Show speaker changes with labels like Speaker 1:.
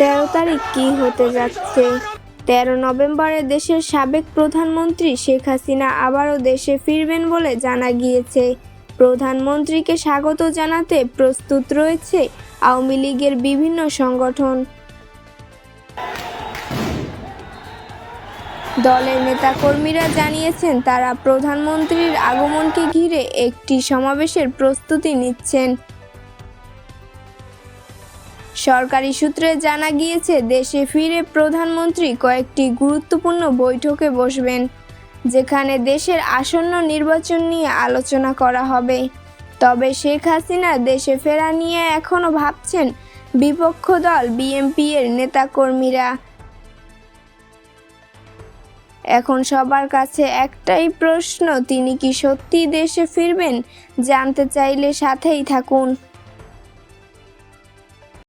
Speaker 1: তেরো তারিখ কী হতে যাচ্ছে? তেরো নভেম্বরে দেশের সাবেক প্রধানমন্ত্রী শেখ হাসিনা আবারও দেশে ফিরবেন বলে জানা গিয়েছে। প্রধানমন্ত্রীকে স্বাগত জানাতে প্রস্তুত রয়েছে আওয়ামী লীগের বিভিন্ন সংগঠন। দলের নেতাকর্মীরা জানিয়েছেন, তারা প্রধানমন্ত্রীর আগমনকে ঘিরে একটি সমাবেশের প্রস্তুতি নিচ্ছেন। সরকারি সূত্রে জানা গিয়েছে, দেশে ফিরে প্রধানমন্ত্রী কয়েকটি গুরুত্বপূর্ণ বৈঠকে বসবেন, যেখানে দেশের আসন্ন নির্বাচন নিয়ে আলোচনা করা হবে। তবে শেখ হাসিনা দেশে ফেরা নিয়ে এখনও ভাবছেন বিপক্ষ দল বিএনপি এর নেতাকর্মীরা। এখন সবার কাছে একটাই প্রশ্ন, তিনি কি সত্যি দেশে ফিরবেন? জানতে চাইলে সাথেই থাকুন।